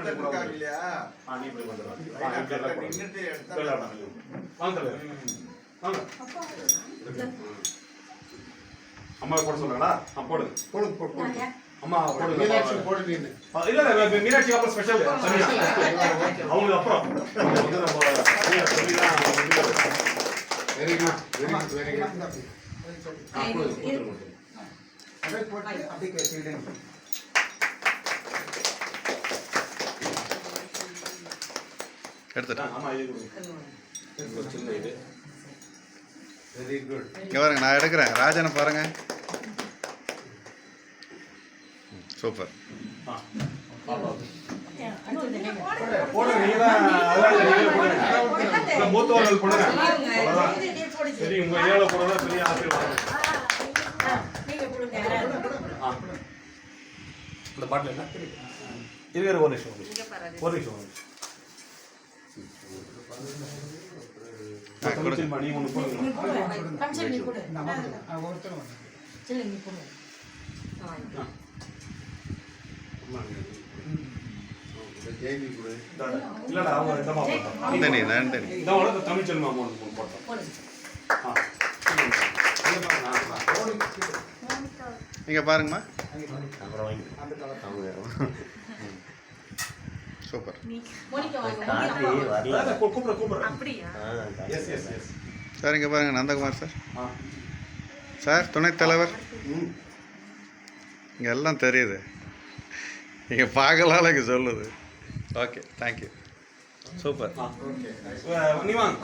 இருக்காங்க இல்லையா? ஆ, நீ போய் வந்துடுறா. ஆ, லைனா இங்க எல்லாம் கரெக்டா போடுங்க. நின்னுட்டு எடுத்தா. அம்மா போட சொல்றாங்களா ஆ, போடுங்க போடு போடு. அம்மா போடுங்க மீனாட்சி போடு இல்ல இல்ல மீனாட்சி அப்புறம் ஸ்பெஷல் அவங்களுக்கு அப்புறம். Very good very good. அப்படியே போட்டு அப்படியே கேட்டிடுங்க ஆ, எடுத்துட்டேன் ஆமா இது. கொடுங்க இது ஒரு சின்ன இது. வெரி குட் இங்கே பாருங்க நான் எடுக்கிறேன். ராஜனை பாருங்க. சூப்பர். மூத்தவர்கள் போடுங்க சரி உங்க ஏழை போடுறதா பெரிய ஆசீர்வாதம் ஆ. இந்த பாட்டில் என்ன இருக்கிற ஒரு நிமிஷம் ஒரு நிமிஷம் ஒரு நிமிஷம் ஒரு நிமிஷம் ஆ, கொடுங்க. தமிழ்ச்சின்மா, நீ ஒன்று போடுங்க ஒருத்தர் ஆ. ஜெயந்தி கொடு இந்தாடா. இல்லடா அவங்க இந்தமா போட்டோம் நந்தனி அந்த இந்த உலக தமிழ் செல்மா போட்டோம் ஆ நீங்கள் பாருங்கம்மா அப்புறம் வாங்கி சூப்பர் அதான், கூ- கூப்பிடுறேன் கூப்பிடுறேன் அப்படியா எஸ் எஸ் எஸ் சார் இங்கே பாருங்க நந்தகுமார் சார். சார் துணைத் தலைவர். ம். இங்கே எல்லாம் தெரியுது. நீங்கள் பார்க்கலால இங்கே சொல்லுது. Okay thank you super. ஆ அஹ், நீ வாங்க.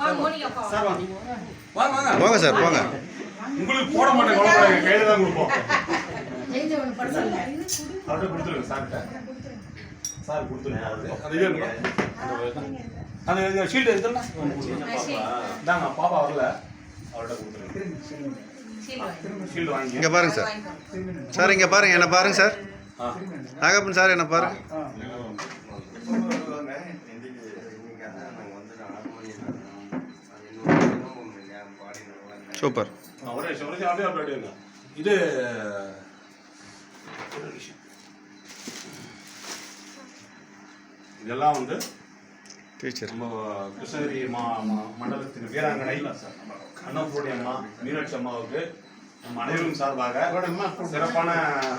சார் வாங்க வாங்க. வாங்க போங்க சார் போங்க உங்களுக்கு போட மாட்டேன் கையில தான் கொடுப்போம். அவர்கிட்ட கொடுத்துருங்க சார்கிட்ட. சார் கொடுத்துருங்க. அவருக்கு. அந்த இது? அந்த ஷீல்டு இருக்குல்ல இந்தாங்க பாப்பா வரல. அவர்கிட்ட கொடுத்துருங்க. ஷீல்டு வாங்கி இங்கே பாருங்க சார். சார் இங்கே பாருங்க என்ன பாருங்க சார். ஆ. நாகப்பன் சார் என்ன பாருங்க. சூப்பர். ஆ, ஒரே நிமிஷம் ஒரே நிமிஷம் அப்படியே அப்படியே இருங்க. இது ஒரு நிமிஷம். இதெல்லாம் வந்து டீச்சர். நம்ம கிருஷ்ணகிரி மா மா- மண்டலத்தின் வீராங்கனை அன்னபூர்ணி அம்மா மீனாட்சி அம்மாவுக்கு நம்ம அனைவரும் சார்பாக சிறப்பான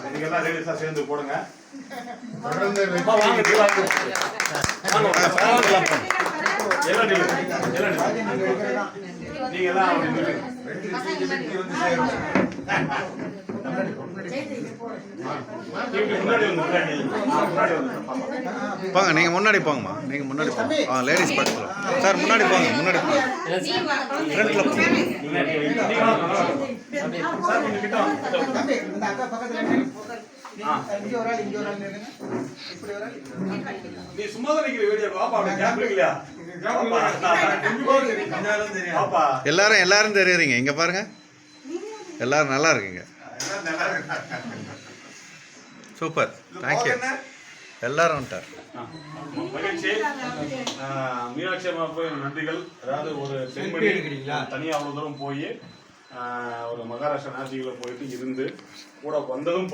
நீங்க எல்லாம் லேடிஸா சேர்ந்து போடுங்க. தொடர்ந்து அம்மா, போங்க. நீங்க முன்னாடி நீங்கள் முன்னாடி போங்கம்மா. நீங்கள் முன்னாடி போங்க. ஆ லேடிஸ் பக்கத்தில் சார் முன்னாடி போங்க முன்னாடி போங்க. ஃப்ரண்ட்டில் போங்க. சார் நீ சும்மா தான் நிக்கிற வீடியோ பாப்பா அப்படி கேப் இல்லையா எல்லாரும் எல்லாரும் தெரியுறீங்க. இங்கே பாருங்க. எல்லாரும் நல்லா இருக்கீங்க. சூப்பர். தேங்க்யூ எல்லாரும் வந்துட்டார். ஆ, மகிழ்ச்சி. ஆ, மீனாட்சி அம்மா போய் நன்றிகள். அதாவது ஒரு பெண்மணி தனியா அவ்வளவு தூரம் போய் ஒரு மகாராஷ்டிரா நாசிகளை போயிட்டு இருந்து கூட வந்ததும்